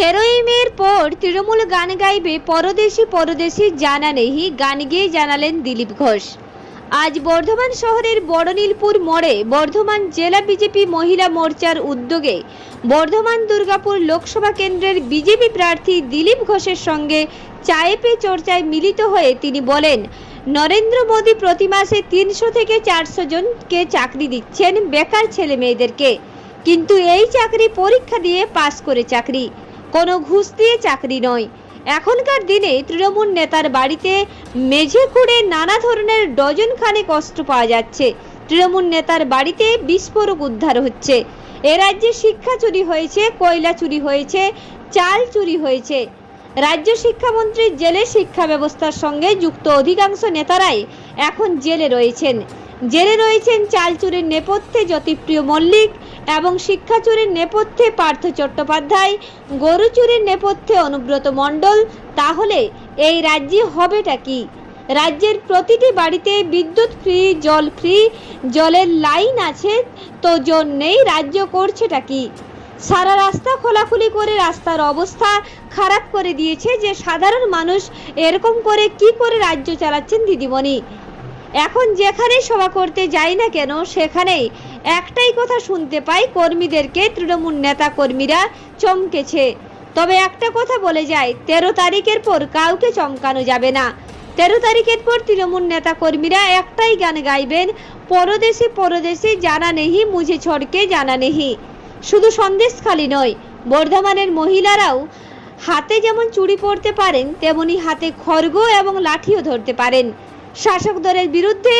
তেরোই মের পর তৃণমূল গান গাইবে পরদেশি পরদেশি জানা নেহি গান গেয়ে জানালেন দিলীপ ঘোষ। আজ বর্ধমান শহরের বড়নীলপুর মোড়ে বর্ধমান জেলা বিজেপি মহিলা মোর্চার উদ্যোগে বর্ধমান দুর্গাপুর লোকসভা কেন্দ্রের বিজেপি প্রার্থী দিলীপ ঘোষের সঙ্গে চায়ে পে চর্চায় মিলিত হয়ে তিনি বলেন, নরেন্দ্র মোদী প্রতি মাসে তিনশো থেকে চারশো জনকে চাকরি দিচ্ছেন বেকার ছেলে মেয়েদেরকে কিন্তু এই চাকরি পরীক্ষা দিয়ে পাস করে চাকরি। কোনো ঘুষ দিয়ে চাকরি নয়। এখনকার দিনে তৃণমূল নেতার বাড়িতে মেঝে খুঁড়ে নানা ধরনের ডজন খানে কষ্ট পাওয়া যাচ্ছে। তৃণমূল নেতার বাড়িতে বিস্ফোরক উদ্ধার হচ্ছে। এ রাজ্যে শিক্ষা চুরি হয়েছে, কয়লা চুরি হয়েছে, চাল চুরি হয়েছে। রাজ্য শিক্ষামন্ত্রী জেলে শিক্ষা ব্যবস্থার সঙ্গে যুক্ত অধিকাংশ নেতারাই এখন জেলে রয়েছেন। জেলে রয়েছেন চাল চুরির নেপথ্যে জ্যোতিপ্রিয় মল্লিক এবং শিক্ষা চুরির নেপথ্যে পার্থ চট্টোপাধ্যায় গরু চুরির নেপথ্যে অনুব্রত মণ্ডল। তাহলে এই রাজ্যে হবেটা কি? রাজ্যের প্রতিটি বাড়িতে বিদ্যুৎ ফ্রি, জল ফ্রি, জলের লাইন আছে, তো জোর নেই রাজ্য করছেটা কি? সারা রাস্তা খোলাখুলি করে রাস্তার অবস্থা খারাপ করে দিয়েছে যে সাধারণ মানুষ এরকম করে কি করে রাজ্য চালাচ্ছেন দিদিমণি? এখন যেখানে সভা করতে যাই না কেন, সেখানেই একটাই কথা শুনতে পাই, কর্মীদেরকে তৃণমূল নেতা কর্মীরা চমকেছে। তবে একটা কথা বলে যায় তেরো তারিখের পর কাউকে চমকানো যাবে না। তেরো তারিখের পর তৃণমূল নেতা কর্মীরা একটাই গান গাইবেন, পরদেশে পরদেশে জানা নেহি, মুঝে ছড়কে জানা নেহি। শুধু সন্দেশ খালি নয়, বর্ধমানের মহিলারাও হাতে যেমন চুড়ি পরতে পারেন, তেমনি হাতে খড়গ এবং লাঠিও ধরতে পারেন। শাসক দলের বিরুদ্ধে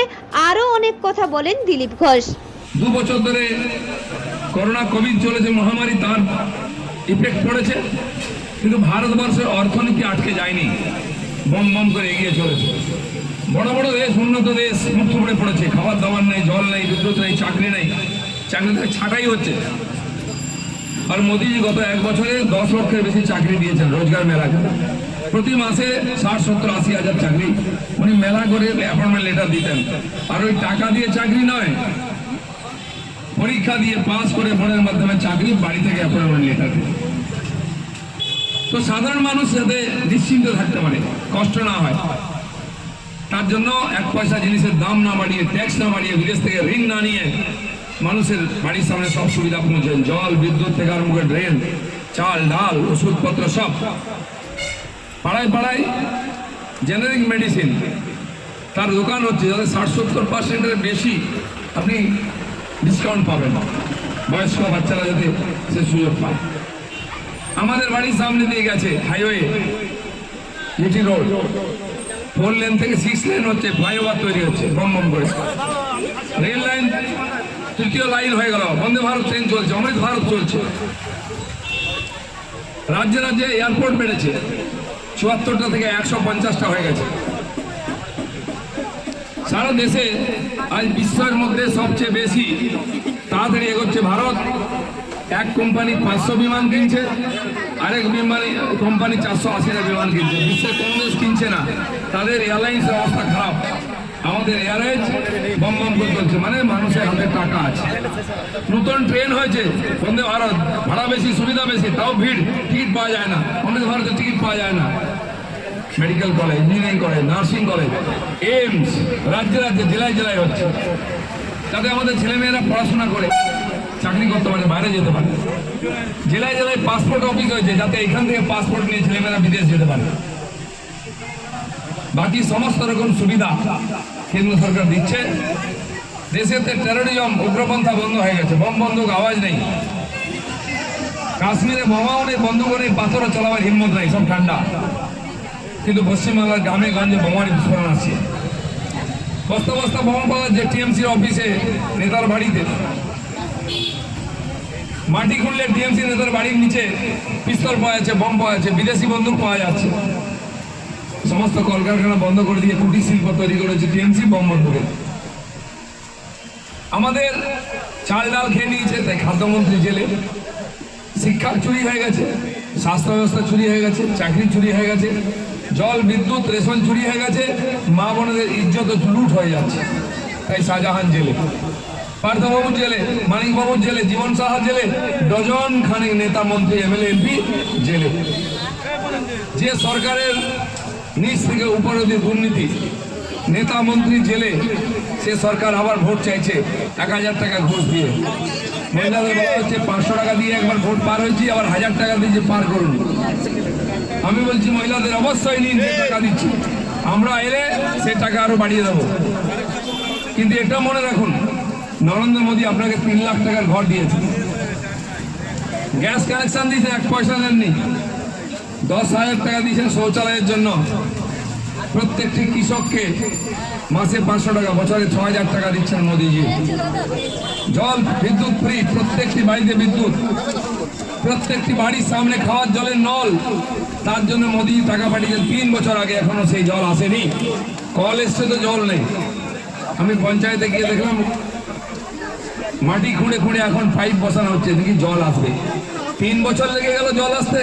আরও অনেক কথা বলেন দিলীপ ঘোষ। দু বছর ধরে করোনা কোভিড চলেছে, মহামারী তার ইফেক্ট পড়েছে, কিন্তু ভারতবর্ষের অর্থনীতি আটকে যায়নি, বম বম করে এগিয়ে চলেছে। বড় বড় দেশ, উন্নত দেশ, মুখ পড়ে পড়েছে, খাবার দাবার নেই, জল নেই, বিদ্যুৎ নেই, চাকরি নেই, চাকরি থেকে ছাঁটাই হচ্ছে। আর মোদিজি গত এক বছরে দশ লক্ষের বেশি চাকরি দিয়েছেন, রোজগার মেলা প্রতি মাসে ষাট, সত্তর, আশি হাজার চাকরি। উনি মেলা করে অ্যাপয়েন্টমেন্ট লেটার দিতেন। আর ওই টাকা দিয়ে চাকরি নয়, পরীক্ষা দিয়ে পাস করে ফোনের মাধ্যমে চাকরি, বাড়ি থেকে অ্যাপয়েন্টমেন্ট লেটার দিতেন তো সাধারণ মানুষ যাতে নিশ্চিন্ত থাকতে পারে, কষ্ট না হয়। তার জন্য এক পয়সা জিনিসের দাম না বাড়িয়ে ট্যাক্স না বাড়িয়ে বিদেশ থেকে ঋণ না নিয়ে মানুষের বাড়ির সামনে সব সুবিধা পৌঁছেন জল, বিদ্যুৎ থেকে আরম্ভ করে ড্রেন চাল, ডাল, ওষুধপত্র সব। পাড়ায় পাড়ায় জেনারিক মেডিসিন তার দোকান হচ্ছে যাতে ষাট সত্তর পার্সেন্টের বেশি আপনি ডিসকাউন্ট পাবেন। বয়স্ক বাচ্চারা যাতে সে সুযোগ পায়। আমাদের বাড়ির সামনে দিয়ে গেছে highway GT road four lane থেকে সিক্স লেন হচ্ছে ফ্লাইওভার তৈরি হচ্ছে বম বম করে। রেল লাইন তৃতীয় লাইন হয়ে গেল, বন্দে ভারত ট্রেন চলছে, অমৃত ভারত চলছে। রাজ্যে রাজ্যে এয়ারপোর্ট বেড়েছে। চুয়াত্তরটা থেকে একশো পঞ্চাশটা হয়ে গেছে। সারা দেশে আজ বিশ্বের মধ্যে সবচেয়ে বেশি তাড়াতাড়ি এগোচ্ছে ভারত। এক কোম্পানি পাঁচশো বিমান কিনছে, আরেক বিমানি কোম্পানি চারশো আশিটা বিমান কিনছে। বিশ্বের কোনো দেশ কিনছে না। তাদের এয়ারলাইন্সের অবস্থা খারাপ। আমাদের বম করে চলছে। মানে মানুষের হাতে টাকা আছে। নতুন ট্রেন হয়েছে, বন্দে ভারত। ভাড়া বেশি, সুবিধা বেশি, তাও ভিড়। টিকিট পাওয়া যায় না। বন্দে ভারতের টিকিট পাওয়া যায় না। Medical college engineering college nursing college AIIMS রাজ্যে রাজ্যে, জেলায় জেলায় হচ্ছে। যাতে আমাদের ছেলেমেয়েরা পড়াশোনা করে, চাকরি করতে পারে, বাইরে যেতে পারে। জেলায় জেলায় পাসপোর্ট অফিস হয়েছে, যাতে এখান থেকে পাসপোর্ট নিয়ে ছেলেমেয়েরা বিদেশ যেতে পারে। বাকি সমস্ত রকম সুবিধা কেন্দ্র সরকার দিচ্ছে। দেশেতে টেরোরিজম উগ্রপন্থা বন্ধ হয়ে গেছে, বম বন্ধক আওয়াজ নেই। কাশ্মীরে বোমাও নেই বন্ধুক নেই পাথরও চালাবার হিম্মত নেই, সব ঠান্ডা। কিন্তু পশ্চিমবাংলার গ্রামে গঞ্জে বোমারি বিস্ফোরণ আছে বস্তা বস্তা বোমা পাওয়া যে টিএমসির অফিসে নেতার বাড়িতে, মাটি খুঁড়লে টিএমসি নেতার বাড়ির নিচে পিস্তল পাওয়া যাচ্ছে, বম পাওয়া যাচ্ছে, বিদেশি বন্দুক পাওয়া যাচ্ছে। সমস্ত কলকারখানা বন্ধ করে দিয়ে কুটির শিল্প তৈরি করেছে টিএমসি বম বন্দুকে আমাদের চাল ডাল খেয়ে নিয়েছে, তাই খাদ্যমন্ত্রী জেলে। শিক্ষা চুরি হয়ে গেছে, স্বাস্থ্য ব্যবস্থা চুরি হয়ে গেছে, চাকরি চুরি হয়ে গেছে, জল, বিদ্যুৎ, রেশন চুরি হয়ে গেছে, মা বোনদের ইজ্জত লুট হয়ে যাচ্ছে। তাই শাহজাহান জেলে, পার্থবাবুর জেলে, মানিকবাবুর জেলে, জীবন সাহা জেলে, ডজন খানেক নেতা মন্ত্রী, এমএলএ, এমপি জেলে। যে সরকারের নিচ থেকে উপর অব্দি দুর্নীতি। নেতা মন্ত্রী জেলে সে সরকার আবার ভোট চাইছে। এক হাজার টাকা ঘুষ দিয়ে। মহিলাদের বলা হচ্ছে পাঁচশো টাকা দিয়ে একবার ভোট পার হয়েছি, আবার হাজার টাকা দিয়ে পার করুন। আমি বলছি, মহিলাদের অবশ্যই নিয়ে টাকা দিচ্ছি। আমরা এলে সে টাকা আরও বাড়িয়ে দেবো। কিন্তু এটা মনে রাখুন, নরেন্দ্র মোদী আপনাকে তিন লাখ টাকার ঘর দিয়েছে। গ্যাস কানেকশন দিয়েছেন এক পয়সা নেননি দশ হাজার টাকা দিয়েছেন শৌচালয়ের জন্য। প্রত্যেকটি কৃষককে মাসে পাঁচশো টাকা, বছরে ছ হাজার টাকা দিচ্ছেন মোদীজি। জল, বিদ্যুৎ ফ্রি প্রত্যেকটি বাড়িতে বিদ্যুৎ। প্রত্যেকটি বাড়ির সামনে খাওয়ার জলের নল। তার জন্য মোদী টাকা পাঠিয়েছেন। তিন বছর আগে এখনও সেই জল আসেনি। কল এসছে তো জল নেই। আমি পঞ্চায়েতে গিয়ে দেখলাম, মাটি খুঁড়ে খুঁড়ে এখন পাইপ বসানো হচ্ছে। দেখি জল আসবে। তিন বছর লেগে গেল জল আসতে।